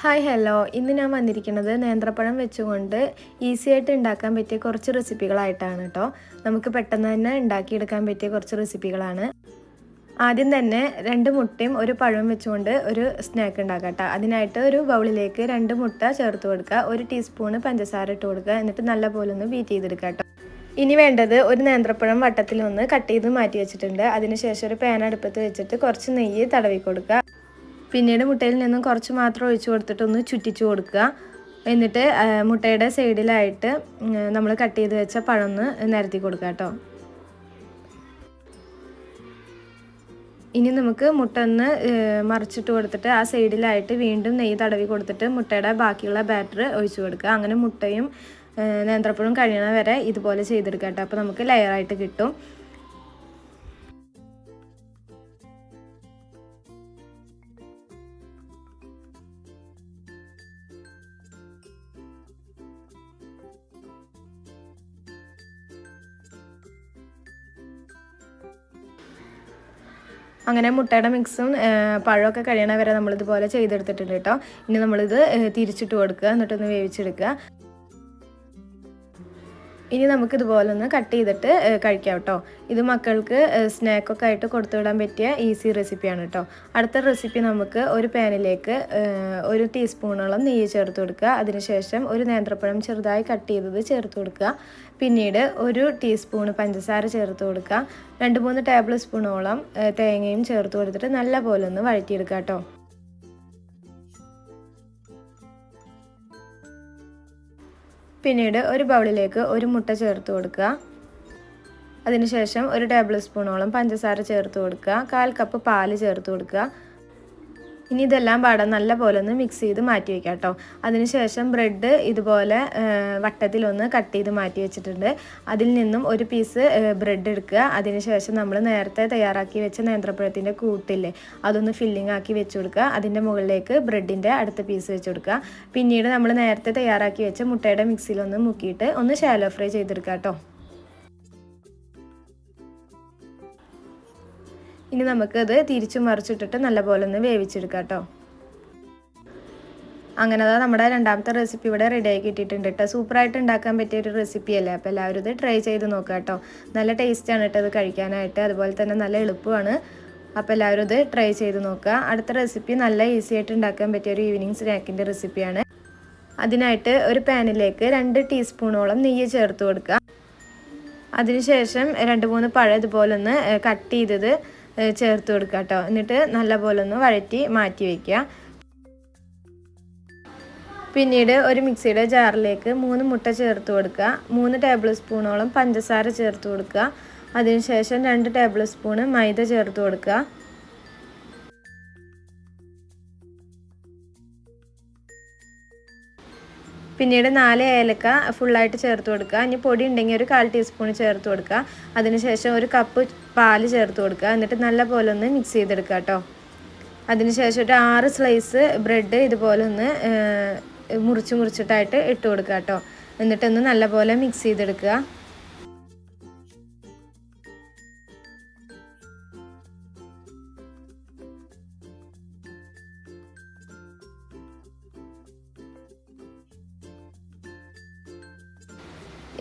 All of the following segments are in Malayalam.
Hi hello. ഇന്ന് ഞാൻ വന്നിരിക്കുന്നത് നേന്ത്രപ്പഴം വെച്ചുകൊണ്ട് ഈസി ആയിട്ട് ഉണ്ടാക്കാൻ പറ്റിയ കുറച്ച് റെസിപ്പികളായിട്ടാണ് കേട്ടോ. നമുക്ക് പെട്ടെന്ന് തന്നെ ഉണ്ടാക്കിയെടുക്കാൻ പറ്റിയ കുറച്ച് റെസിപ്പികളാണ്. ആദ്യം തന്നെ രണ്ട് മുട്ടയും ഒരു പഴവും വെച്ചുകൊണ്ട് ഒരു സ്നാക്ക് ഉണ്ടാക്കാം കേട്ടോ. അതിനായിട്ട് ഒരു ബൗളിലേക്ക് രണ്ട് മുട്ട ചേർത്ത് കൊടുക്കുക. ഒരു ടീസ്പൂണ് പഞ്ചസാര ഇട്ട് കൊടുക്കുക. എന്നിട്ട് നല്ലപോലെ ഒന്ന് ബീറ്റ് ചെയ്തെടുക്കുക കേട്ടോ. ഇനി വേണ്ടത് ഒരു നേന്ത്രപ്പഴം വട്ടത്തിൽ ഒന്ന് കട്ട് ചെയ്ത് മാറ്റി വെച്ചിട്ടുണ്ട്. അതിനുശേഷം ഒരു പാൻ അടുപ്പത്ത് വെച്ചിട്ട് കുറച്ച് നെയ്യ് തടവി കൊടുക്കുക. പിന്നീട് മുട്ടയിൽ നിന്നും കുറച്ച് മാത്രം ഒഴിച്ചു കൊടുത്തിട്ട് ഒന്ന് ചുറ്റിച്ചു കൊടുക്കുക. എന്നിട്ട് മുട്ടയുടെ സൈഡിലായിട്ട് നമ്മൾ കട്ട് ചെയ്ത് വെച്ച പഴം ഒന്ന് നിരത്തി കൊടുക്കുക കേട്ടോ. ഇനി നമുക്ക് മുട്ട ഒന്ന് മറിച്ചിട്ട് കൊടുത്തിട്ട് ആ സൈഡിലായിട്ട് വീണ്ടും നെയ്യ് തടവി കൊടുത്തിട്ട് മുട്ടയുടെ ബാക്കിയുള്ള ബാറ്റർ ഒഴിച്ചു കൊടുക്കുക. അങ്ങനെ മുട്ടയും നേന്ത്രപ്പഴവും കഴിയണ വരെ ഇതുപോലെ ചെയ്തെടുക്കാം കേട്ടോ. അപ്പോൾ നമുക്ക് ലെയറായിട്ട് കിട്ടും. അങ്ങനെ മുട്ടയുടെ മിക്സും പഴമൊക്കെ കഴിയണ വരെ നമ്മളിതുപോലെ ചെയ്തെടുത്തിട്ടുണ്ട് കേട്ടോ. ഇനി നമ്മളിത് തിരിച്ചിട്ട് കൊടുക്കുക എന്നിട്ടൊന്ന് വേവിച്ചെടുക്കുക. ഇനി നമുക്ക് ഇതുപോലെ ഒന്ന് കട്ട് ചെയ്തിട്ട് കഴിക്കാം കേട്ടോ. ഇത് മക്കൾക്ക് സ്നാക്കൊക്കെ ആയിട്ട് കൊടുത്തു വിടാൻ പറ്റിയ ഈസി റെസിപ്പിയാണ് കേട്ടോ. അടുത്ത റെസിപ്പി നമുക്ക് ഒരു പാനിലേക്ക് ഒരു ടീസ്പൂണോളം നെയ്യ് ചേർത്ത് കൊടുക്കുക. അതിനുശേഷം ഒരു നേന്ത്രപ്പഴം ചെറുതായി കട്ട് ചെയ്തത് ചേർത്ത് കൊടുക്കുക. പിന്നീട് ഒരു ടീസ്പൂൺ പഞ്ചസാര ചേർത്ത് കൊടുക്കുക. രണ്ട് മൂന്ന് ടേബിൾ സ്പൂണോളം തേങ്ങയും ചേർത്ത് കൊടുത്തിട്ട് നല്ല പോലെ ഒന്ന് വഴറ്റിയെടുക്കുക കേട്ടോ. പിന്നീട് ഒരു ബൗളിലേക്ക് ഒരു മുട്ട ചേർത്ത് കൊടുക്കുക. അതിനുശേഷം ഒരു ടേബിൾ സ്പൂണോളം പഞ്ചസാര ചേർത്ത് കൊടുക്കുക. കാൽ കപ്പ് പാൽ ചേർത്ത് കൊടുക്കുക. ഇനി ഇതെല്ലാം പാടെ നല്ല പോലെ ഒന്ന് മിക്സ് ചെയ്ത് മാറ്റി വയ്ക്കാം കേട്ടോ. അതിനുശേഷം ബ്രെഡ് ഇതുപോലെ വട്ടത്തിലൊന്ന് കട്ട് ചെയ്ത് മാറ്റി വെച്ചിട്ടുണ്ട്. അതിൽ നിന്നും ഒരു പീസ് ബ്രെഡ് എടുക്കുക. അതിനുശേഷം നമ്മൾ നേരത്തെ തയ്യാറാക്കി വെച്ച നേന്ത്രപ്പഴത്തിന്റെ കൂട്ടില്ലേ അതൊന്ന് ഫില്ലിംഗ് ആക്കി വെച്ച് കൊടുക്കുക. അതിന്റെ മുകളിലേക്ക് ബ്രെഡിന്റെ അടുത്ത പീസ് വെച്ച് കൊടുക്കുക. പിന്നീട് നമ്മൾ നേരത്തെ തയ്യാറാക്കി വെച്ച മുട്ടയുടെ മിക്സിയിലൊന്ന് മുക്കിയിട്ട് ഒന്ന് ഷാലോ ഫ്രൈ ചെയ്തെടുക്കുക കേട്ടോ. ഇനി നമുക്കത് തിരിച്ചു മറിച്ചിട്ടിട്ട് നല്ലപോലെ ഒന്ന് വേവിച്ചെടുക്കാം കേട്ടോ. അങ്ങനെ അതാ നമ്മുടെ രണ്ടാമത്തെ റെസിപ്പി ഇവിടെ റെഡി ആയി കിട്ടിയിട്ടുണ്ട് കേട്ടോ. സൂപ്പറായിട്ട് ഉണ്ടാക്കാൻ പറ്റിയ ഒരു റെസിപ്പി അല്ലേ? അപ്പോൾ എല്ലാവരും ഇത് ട്രൈ ചെയ്ത് നോക്കുക കേട്ടോ. നല്ല ടേസ്റ്റാണ് കേട്ടോ ഇത് കഴിക്കാനായിട്ട്. അതുപോലെ തന്നെ നല്ല എളുപ്പമാണ്. അപ്പോൾ എല്ലാവരും ഇത് ട്രൈ ചെയ്ത് നോക്കുക. അടുത്ത റെസിപ്പി നല്ല ഈസി ആയിട്ട് ഉണ്ടാക്കാൻ പറ്റിയ ഒരു ഈവനിങ് സ്നാക്കിന്റെ റെസിപ്പിയാണ് അതിനായിട്ട് ഒരു പാനിലേക്ക് രണ്ട് ടീസ്പൂണോളം നെയ്യ് ചേർത്ത് കൊടുക്കുക. അതിനുശേഷം രണ്ട് മൂന്ന് പഴം ഇതുപോലൊന്ന് കട്ട് ചെയ്തത് ചേർത്ത് കൊടുക്കുക കേട്ടോ എന്നിട്ട് നല്ലപോലെ ഒന്ന് വഴറ്റി മാറ്റി വയ്ക്കുക പിന്നീട് ഒരു മിക്സിയുടെ ജാറിലേക്ക് മൂന്ന് മുട്ട ചേർത്ത് കൊടുക്കുക മൂന്ന് ടേബിൾ സ്പൂണോളം പഞ്ചസാര ചേർത്ത് കൊടുക്കുക അതിനുശേഷം രണ്ട് ടേബിൾ സ്പൂണ് മൈദ ചേർത്ത് കൊടുക്കുക പിന്നീട് നാല് ഏലക്ക ഫുള്ളായിട്ട് ചേർത്ത് കൊടുക്കുക. ഇനി പൊടി ഉണ്ടെങ്കിൽ ഒരു കാൽ ടീസ്പൂൺ ചേർത്ത് കൊടുക്കുക. അതിനുശേഷം ഒരു കപ്പ് പാൽ ചേർത്ത് കൊടുക്കുക. എന്നിട്ട് നല്ല പോലെ ഒന്ന് മിക്സ് ചെയ്തെടുക്കുക കേട്ടോ അതിനുശേഷം ഒരു ആറ് സ്ലൈസ് ബ്രെഡ് ഇതുപോലെ ഒന്ന് മുറിച്ച് മുറിച്ചിട്ടായിട്ട് ഇട്ട് കൊടുക്കുക കേട്ടോ എന്നിട്ടൊന്ന് നല്ലപോലെ മിക്സ് ചെയ്തെടുക്കുക.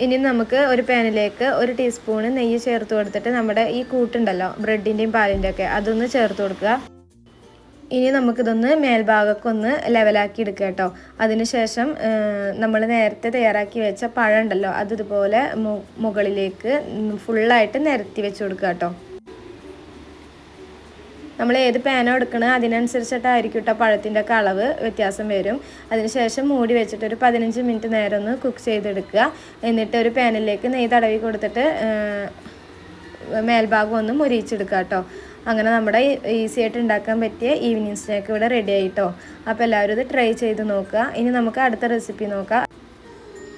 ഇനി നമുക്ക് ഒരു പാനിലേക്ക് ഒരു ടീസ്പൂണ് നെയ്യ് ചേർത്ത് കൊടുത്തിട്ട് നമ്മുടെ ഈ കൂട്ടുണ്ടല്ലോ ബ്രെഡിന്റെയും പാലിന്റെ ഒക്കെ അതൊന്ന് ചേർത്ത് കൊടുക്കുക. ഇനി നമുക്കിതൊന്ന് മേൽഭാഗക്കൊന്ന് ലെവലാക്കി എടുക്കുക കേട്ടോ. അതിനുശേഷം നമ്മൾ നേരത്തെ തയ്യാറാക്കി വെച്ച പഴം ഉണ്ടല്ലോ അത് ഇതുപോലെ മുകളിലേക്ക് ഫുള്ളായിട്ട് നിരത്തി വെച്ച് കൊടുക്കുക കേട്ടോ. നമ്മൾ ഏത് പാനോ എടുക്കണത് അതിനനുസരിച്ചിട്ടായിരിക്കും കേട്ടോ പഴത്തിന്റെ ഒക്കെ അളവ് വ്യത്യാസം വരും. അതിനുശേഷം മൂടി വെച്ചിട്ട് ഒരു പതിനഞ്ച് മിനിറ്റ് നേരം ഒന്ന് കുക്ക് ചെയ്തെടുക്കുക. എന്നിട്ട് ഒരു പാനിലേക്ക് നെയ്യ് തടവി കൊടുത്തിട്ട് മേൽഭാഗം ഒന്ന് മുരിയിച്ചെടുക്കുക കേട്ടോ അങ്ങനെ നമ്മുടെ ഈസി ആയിട്ട് ഉണ്ടാക്കാൻ പറ്റിയ ഈവനിങ് സ്നാക്ക് ഇവിടെ റെഡി ആയിട്ടോ അപ്പോൾ എല്ലാവരും ഇത് ട്രൈ ചെയ്ത് നോക്കുക. ഇനി നമുക്ക് അടുത്ത റെസിപ്പി നോക്കാം.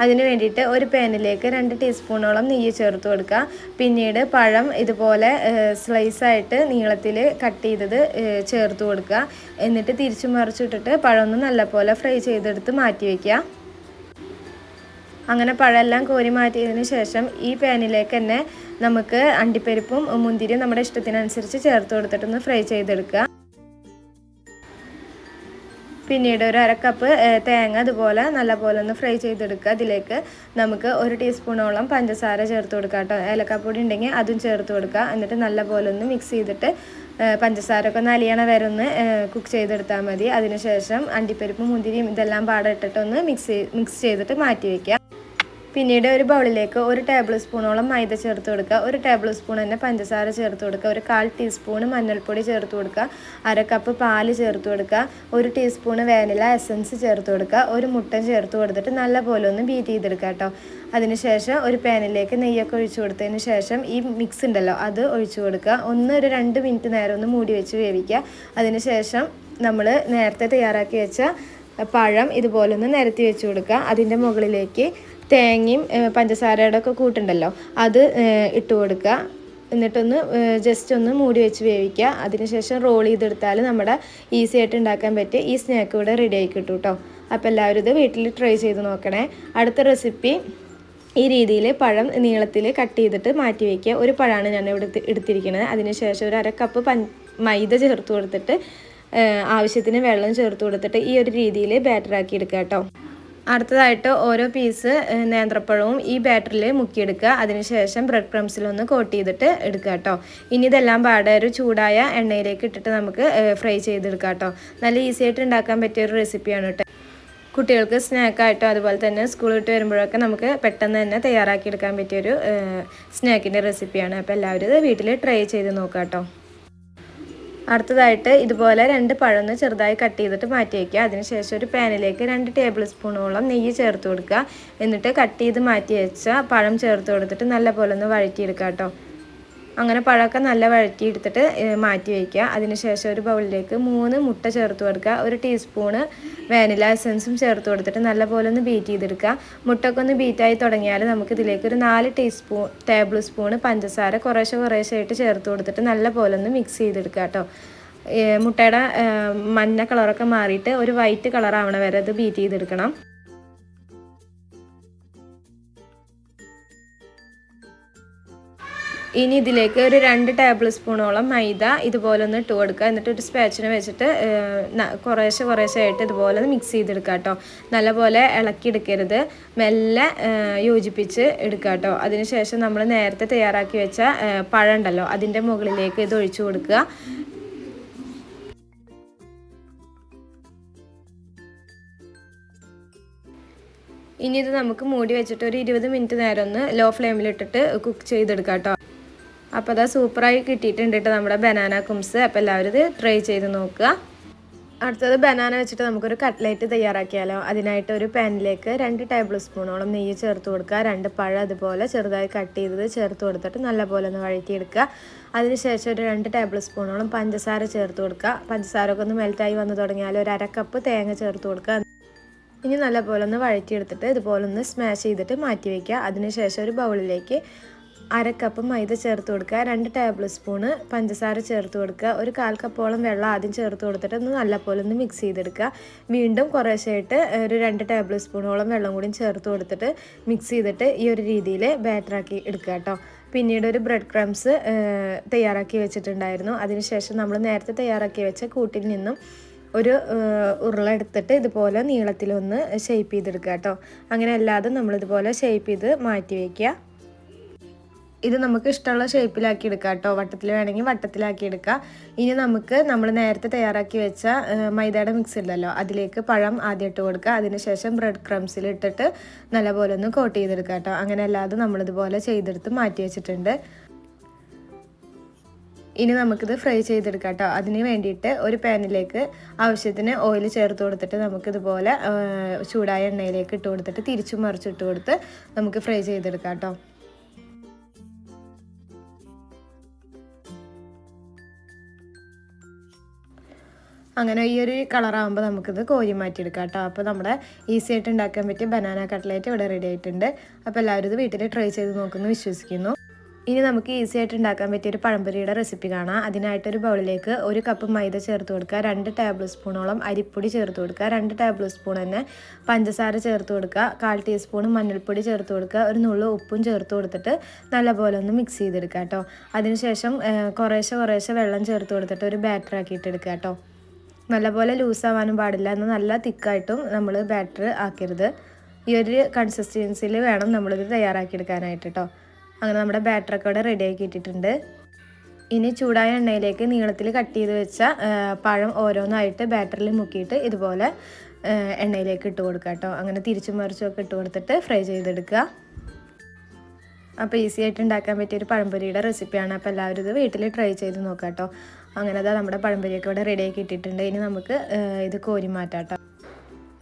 അതിന് വേണ്ടിയിട്ട് ഒരു പാനിലേക്ക് രണ്ട് ടീസ്പൂണോളം നെയ്യ് ചേർത്ത് കൊടുക്കുക. പിന്നീട് പഴം ഇതുപോലെ സ്ലൈസായിട്ട് നീളത്തിൽ കട്ട് ചെയ്തത് ചേർത്ത് കൊടുക്കുക. എന്നിട്ട് തിരിച്ചു മറിച്ചിട്ടിട്ട് പഴം ഒന്ന് നല്ലപോലെ ഫ്രൈ ചെയ്തെടുത്ത് മാറ്റി വയ്ക്കുക അങ്ങനെ പഴമെല്ലാം കോരി മാറ്റിയതിന് ശേഷം ഈ പാനിലേക്ക് തന്നെ നമുക്ക് അണ്ടിപ്പരിപ്പും മുന്തിരിയും നമ്മുടെ ഇഷ്ടത്തിനനുസരിച്ച് ചേർത്ത് കൊടുത്തിട്ടൊന്ന് ഫ്രൈ ചെയ്തെടുക്കുക. പിന്നീട് ഒരു അര കപ്പ് തേങ്ങ അതുപോലെ നല്ലപോലെ ഒന്ന് ഫ്രൈ ചെയ്തെടുക്കുക. അതിലേക്ക് നമുക്ക് ഒരു ടീസ്പൂണോളം പഞ്ചസാര ചേർത്ത് കൊടുക്കുക കേട്ടോ. ഏലക്കാപ്പൊടി ഉണ്ടെങ്കിൽ അതും ചേർത്ത് കൊടുക്കുക. എന്നിട്ട് നല്ലപോലെ ഒന്ന് മിക്സ് ചെയ്തിട്ട് പഞ്ചസാര ഒക്കെ ഒന്ന് അലിയണ വരെ ഒന്ന് കുക്ക് ചെയ്തെടുത്താൽ മതി. അതിനുശേഷം അണ്ടിപ്പരിപ്പും മുന്തിരിയും ഇതെല്ലാം പാടെ ഇട്ടിട്ടൊന്ന് മിക്സ് മിക്സ് ചെയ്തിട്ട് മാറ്റി വയ്ക്കുക പിന്നീട് ഒരു ബൗളിലേക്ക് ഒരു ടേബിൾ സ്പൂണോളം മൈദ ചേർത്ത് കൊടുക്കുക. ഒരു ടേബിൾ സ്പൂൺ തന്നെ പഞ്ചസാര ചേർത്ത് കൊടുക്കുക. ഒരു കാൽ ടീസ്പൂൺ മഞ്ഞൾപ്പൊടി ചേർത്ത് കൊടുക്കുക. അര കപ്പ് പാൽ ചേർത്ത് കൊടുക്കുക. ഒരു ടീസ്പൂൺ വേനില എസൻസ് ചേർത്ത് കൊടുക്കുക. ഒരു മുട്ട ചേർത്ത് കൊടുത്തിട്ട് നല്ലപോലെ ഒന്ന് ബീറ്റ് ചെയ്തെടുക്കുക കേട്ടോ. അതിനുശേഷം ഒരു പാനിലേക്ക് നെയ്യൊക്കെ ഒഴിച്ചു കൊടുത്തതിന് ശേഷം ഈ മിക്സ് ഉണ്ടല്ലോ അത് ഒഴിച്ചു കൊടുക്കുക. ഒന്ന് ഒരു രണ്ട് മിനിറ്റ് നേരം ഒന്ന് മൂടി വെച്ച് വേവിക്കുക. അതിനുശേഷം നമ്മൾ നേരത്തെ തയ്യാറാക്കി വെച്ച പഴം ഇതുപോലെ ഒന്ന് നിരത്തി വെച്ച് കൊടുക്കുക. അതിന്റെ മുകളിലേക്ക് തേങ്ങയും പഞ്ചസാരയുടെ ഒക്കെ കൂട്ടുണ്ടല്ലോ. അത് ഇട്ട് കൊടുക്കുക. എന്നിട്ടൊന്ന് ജസ്റ്റ് ഒന്ന് മൂടി വെച്ച് വേവിക്കുക. അതിനുശേഷം റോൾ ചെയ്തെടുത്താൽ നമ്മുടെ ഈസി ആയിട്ട് ഉണ്ടാക്കാൻ പറ്റിയ ഈ സ്നാക്ക് ഇവിടെ റെഡി ആയി കിട്ടും കേട്ടോ അപ്പോൾ എല്ലാവരും ഇത് വീട്ടിൽ ട്രൈ ചെയ്ത് നോക്കണേ. അടുത്ത റെസിപ്പി ഈ രീതിയിൽ പഴം നീളത്തിൽ കട്ട് ചെയ്തിട്ട് മാറ്റി വയ്ക്കുക ഒരു പഴമാണ് ഞാൻ ഇവിടെ എടുത്ത് എടുത്തിരിക്കുന്നത് അതിനുശേഷം ഒരു അര കപ്പ് പൻ മൈദ ചേർത്ത് കൊടുത്തിട്ട് ആവശ്യത്തിന് വെള്ളം ചേർത്ത് കൊടുത്തിട്ട് ഈ ഒരു രീതിയിൽ ബാറ്ററാക്കി എടുക്കുക കേട്ടോ അടുത്തതായിട്ട് ഓരോ പീസ് നേന്ത്രപ്പഴവും ഈ ബാറ്ററിൽ മുക്കിയെടുക്കുക. അതിനുശേഷം ബ്രെഡ് ക്രംസിലൊന്ന് കോട്ട് ചെയ്തിട്ട് എടുക്കുക കേട്ടോ. ഇനി ഇതെല്ലാം പാടെ ഒരു ചൂടായ എണ്ണയിലേക്ക് ഇട്ടിട്ട് നമുക്ക് ഫ്രൈ ചെയ്തെടുക്കാം കേട്ടോ. നല്ല ഈസി ആയിട്ട് ഉണ്ടാക്കാൻ പറ്റിയ ഒരു റെസിപ്പിയാണ് കേട്ടോ. കുട്ടികൾക്ക് സ്നാക്കായിട്ടോ അതുപോലെ തന്നെ സ്കൂൾ വിട്ട് വരുമ്പോഴൊക്കെ നമുക്ക് പെട്ടെന്ന് തന്നെ തയ്യാറാക്കിയെടുക്കാൻ പറ്റിയൊരു സ്നാക്കിന്റെ റെസിപ്പിയാണ് അപ്പോൾ എല്ലാവരും ഇത് വീട്ടിൽ ട്രൈ ചെയ്ത് നോക്കാം കേട്ടോ. അടുത്തതായിട്ട് ഇതുപോലെ രണ്ട് പഴമൊന്ന് ചെറുതായി കട്ട് ചെയ്തിട്ട് മാറ്റി വയ്ക്കുക അതിനുശേഷം ഒരു പാനിലേക്ക് രണ്ട് ടേബിൾ സ്പൂണോളം നെയ്യ് ചേർത്ത് കൊടുക്കുക. എന്നിട്ട് കട്ട് ചെയ്ത് മാറ്റി വെച്ച പഴം ചേർത്ത് കൊടുത്തിട്ട് നല്ല പോലെ ഒന്ന് വഴറ്റിയെടുക്കുക കേട്ടോ. അങ്ങനെ പഴമൊക്കെ നല്ല വഴറ്റിയെടുത്തിട്ട് മാറ്റി വയ്ക്കുക. അതിനുശേഷം ഒരു ബൗളിലേക്ക് മൂന്ന് മുട്ട ചേർത്ത് കൊടുക്കുക. ഒരു ടീസ്പൂണ് വാനില എസൻസും ചേർത്ത് കൊടുത്തിട്ട് നല്ലപോലെ ഒന്ന് ബീറ്റ് ചെയ്തെടുക്കുക. മുട്ടൊക്കെ ഒന്ന് ബീറ്റായി തുടങ്ങിയാൽ നമുക്ക് ഇതിലേക്ക് ഒരു നാല് ടീസ്പൂൺ ടേബിൾ സ്പൂണ് പഞ്ചസാര കുറേശ്ശെ കുറേശ്ശെ ആയിട്ട് ചേർത്ത് കൊടുത്തിട്ട് നല്ല പോലെ ഒന്ന് മിക്സ് ചെയ്തെടുക്കുക കേട്ടോ. മുട്ടയുടെ മഞ്ഞ കളറൊക്കെ മാറിയിട്ട് ഒരു വൈറ്റ് കളറാവണ വരെ അത് ബീറ്റ് ചെയ്തെടുക്കണം. ഇനി ഇതിലേക്ക് ഒരു രണ്ട് ടേബിൾ സ്പൂണോളം മൈദ ഇതുപോലെ ഒന്ന് ഇട്ട് കൊടുക്കുക. എന്നിട്ട് ഒരു സ്പാച്ചിനെ വെച്ചിട്ട് കുറേശ്ശെ കുറേശ്ശെ ആയിട്ട് ഇതുപോലെ ഒന്ന് മിക്സ് ചെയ്തെടുക്കുക കേട്ടോ. നല്ലപോലെ ഇളക്കിയെടുക്കരുത് മെല്ലെ യോജിപ്പിച്ച് എടുക്കുക കേട്ടോ. അതിനുശേഷം നമ്മൾ നേരത്തെ തയ്യാറാക്കി വെച്ച പഴം ഉണ്ടല്ലോ അതിന്റെ മുകളിലേക്ക് ഇത് ഒഴിച്ചു കൊടുക്കുക. ഇനി ഇത് നമുക്ക് മൂടി വെച്ചിട്ട് ഒരു ഇരുപത് മിനിറ്റ് നേരം ഒന്ന് ലോ ഫ്ലെയിമിലിട്ടിട്ട് കുക്ക് ചെയ്തെടുക്കാം കേട്ടോ. അപ്പോൾ അതാ സൂപ്പറായി കിട്ടിയിട്ടുണ്ട് കേട്ടോ നമ്മുടെ ബനാന കുംസ്. അപ്പോൾ എല്ലാവരും ഇത് ട്രൈ ചെയ്ത് നോക്കുക. അടുത്തത് ബനാന വെച്ചിട്ട് നമുക്കൊരു കട്ട്ലേറ്റ് തയ്യാറാക്കിയാലോ. അതിനായിട്ട് ഒരു പാനിലേക്ക് രണ്ട് ടേബിൾ സ്പൂണോളം നെയ്യ് ചേർത്ത് കൊടുക്കുക. രണ്ട് പഴം അതുപോലെ ചെറുതായി കട്ട് ചെയ്തത് ചേർത്ത് കൊടുത്തിട്ട് നല്ലപോലെ ഒന്ന് വഴറ്റിയെടുക്കുക. അതിനുശേഷം ഒരു രണ്ട് ടേബിൾ സ്പൂണോളം പഞ്ചസാര ചേർത്ത് കൊടുക്കുക. പഞ്ചസാര ഒക്കെ ഒന്ന് മെൽറ്റായി വന്ന് തുടങ്ങിയാൽ ഒരു അര കപ്പ് തേങ്ങ ചേർത്ത് കൊടുക്കുക. ഇനി നല്ലപോലെ ഒന്ന് വഴറ്റിയെടുത്തിട്ട് ഇതുപോലെ ഒന്ന് സ്മാഷ് ചെയ്തിട്ട് മാറ്റി വയ്ക്കുക അതിനുശേഷം ഒരു ബൗളിലേക്ക് അര കപ്പ് മൈദ ചേർത്ത് കൊടുക്കുക. രണ്ട് ടേബിൾ സ്പൂണ് പഞ്ചസാര ചേർത്ത് കൊടുക്കുക. ഒരു കാൽ കപ്പോളം വെള്ളം ആദ്യം ചേർത്ത് കൊടുത്തിട്ട് ഒന്ന് നല്ലപോലെ ഒന്ന് മിക്സ് ചെയ്തെടുക്കുക. വീണ്ടും കുറേശ്ശായിട്ട് ഒരു രണ്ട് ടേബിൾ സ്പൂണോളം വെള്ളം കൂടി ചേർത്ത് കൊടുത്തിട്ട് മിക്സ് ചെയ്തിട്ട് ഈ ഒരു രീതിയിൽ ബാറ്ററാക്കി എടുക്കുക കേട്ടോ പിന്നീട് ഒരു ബ്രെഡ് ക്രംസ് തയ്യാറാക്കി വെച്ചിട്ടുണ്ടായിരുന്നു. അതിനുശേഷം നമ്മൾ നേരത്തെ തയ്യാറാക്കി വെച്ച കൂട്ടിൽ നിന്നും ഒരു ഉരുള എടുത്തിട്ട് ഇതുപോലെ നീളത്തിലൊന്ന് ഷേപ്പ് ചെയ്തെടുക്കുക കേട്ടോ അങ്ങനെ അല്ലാതെ നമ്മളിതുപോലെ ഷേപ്പ് ചെയ്ത് മാറ്റി വയ്ക്കുക ഇത് നമുക്ക് ഇഷ്ടമുള്ള ഷേപ്പിലാക്കി എടുക്കാം കേട്ടോ. വട്ടത്തിൽ വേണമെങ്കിൽ വട്ടത്തിലാക്കി എടുക്കാം. ഇനി നമുക്ക് നമ്മൾ നേരത്തെ തയ്യാറാക്കി വെച്ച മൈദയുടെ മിക്സ് ഉണ്ടല്ലോ അതിലേക്ക് പഴം ആദ്യം ഇട്ട് കൊടുക്കുക. അതിനുശേഷം ബ്രെഡ് ക്രംസിൽ ഇട്ടിട്ട് നല്ലപോലെ ഒന്ന് കോട്ട് ചെയ്തെടുക്കുക കേട്ടോ. അങ്ങനെ അല്ലാതെ നമ്മളിതുപോലെ ചെയ്തെടുത്ത് മാറ്റി വെച്ചിട്ടുണ്ട്. ഇനി നമുക്കിത് ഫ്രൈ ചെയ്തെടുക്കാം കേട്ടോ. അതിന് വേണ്ടിയിട്ട് ഒരു പാനിലേക്ക് ആവശ്യത്തിന് ഓയിൽ ചേർത്ത് കൊടുത്തിട്ട് നമുക്കിതുപോലെ ചൂടായ എണ്ണയിലേക്ക് ഇട്ട് കൊടുത്തിട്ട് തിരിച്ചു മറിച്ചിട്ട് കൊടുത്ത് നമുക്ക് ഫ്രൈ ചെയ്തെടുക്കാം കേട്ടോ. അങ്ങനെ ഈ ഒരു കളറാകുമ്പോൾ നമുക്കിത് കോരി മാറ്റിയെടുക്കാം കേട്ടോ. അപ്പോൾ നമ്മുടെ ഈസി ആയിട്ട് ഉണ്ടാക്കാൻ പറ്റിയ ബനാന കട്ട്ലേറ്റ് ഇവിടെ റെഡി ആയിട്ടുണ്ട്. അപ്പോൾ എല്ലാവരും ഇത് വീട്ടിൽ ട്രൈ ചെയ്ത് നോക്കുമെന്ന് വിശ്വസിക്കുന്നു. ഇനി നമുക്ക് ഈസി ആയിട്ട് ഉണ്ടാക്കാൻ പറ്റിയ ഒരു പഴംപൊരിയുടെ റെസിപ്പി കാണാം. അതിനായിട്ട് ഒരു ബൗളിലേക്ക് ഒരു കപ്പ് മൈദ ചേർത്ത് കൊടുക്കുക. രണ്ട് ടേബിൾ സ്പൂണോളം അരിപ്പൊടി ചേർത്ത് കൊടുക്കുക. രണ്ട് ടേബിൾ സ്പൂൺ തന്നെ പഞ്ചസാര ചേർത്ത് കൊടുക്കുക. കാൽ ടീസ്പൂൺ മഞ്ഞൾപ്പൊടി ചേർത്ത് കൊടുക്കുക. ഒരു നുള്ളു ഉപ്പും ചേർത്ത് കൊടുത്തിട്ട് നല്ലപോലെ ഒന്ന് മിക്സ് ചെയ്തെടുക്കുക കേട്ടോ. അതിനുശേഷം കുറേശ്ശെ കുറേശ്ശെ വെള്ളം ചേർത്ത് കൊടുത്തിട്ട് ഒരു ബാറ്റർ ആക്കിയിട്ട് കേട്ടോ. നല്ലപോലെ ലൂസാവാനും പാടില്ല. എന്നാൽ നല്ല തിക്കായിട്ടും നമ്മൾ ബാറ്റർ ആക്കരുത്. ഈ ഒരു കൺസിസ്റ്റൻസിയിൽ വേണം നമ്മളിത് തയ്യാറാക്കിയെടുക്കാനായിട്ട് കേട്ടോ അങ്ങനെ നമ്മുടെ ബാറ്ററൊക്കെ ഇവിടെ റെഡി ആക്കി ഇട്ടിട്ടുണ്ട്. ഇനി ചൂടായ എണ്ണയിലേക്ക് നീളത്തിൽ കട്ട് ചെയ്ത് വെച്ച പഴം ഓരോന്നായിട്ട് ബാറ്ററിൽ മുക്കിയിട്ട് ഇതുപോലെ എണ്ണയിലേക്ക് ഇട്ട് കൊടുക്കുക കേട്ടോ അങ്ങനെ തിരിച്ചും മറിച്ചും ഒക്കെ ഇട്ട് കൊടുത്തിട്ട് ഫ്രൈ ചെയ്തെടുക്കുക. അപ്പോൾ ഈസി ആയിട്ട് ഉണ്ടാക്കാൻ പറ്റിയ ഒരു പഴംപൊരിയുടെ റെസിപ്പിയാണ് അപ്പോൾ എല്ലാവരും ഇത് വീട്ടിൽ ട്രൈ ചെയ്ത് നോക്കാം കേട്ടോ അങ്ങനെ അതാ നമ്മുടെ പഴംപൊരിയൊക്കെ ഇവിടെ റെഡി ആക്കി ഇട്ടിട്ടുണ്ട്. ഇനി നമുക്ക് ഇത് കോരി മാറ്റാം കേട്ടോ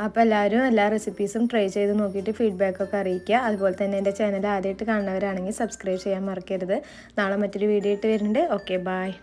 അപ്പോൾ എല്ലാവരും എല്ലാ റെസിപ്പീസും ട്രൈ ചെയ്ത് നോക്കിയിട്ട് ഫീഡ്ബാക്കൊക്കെ അറിയിക്കുക. അതുപോലെ തന്നെ എന്റെ ചാനൽ ആദ്യമായിട്ട് കാണുന്നവരാണെങ്കിൽ സബ്സ്ക്രൈബ് ചെയ്യാൻ മറക്കരുത്. നാളെ മറ്റൊരു വീഡിയോ ഇട്ട് വരുന്നുണ്ട്. Okay bye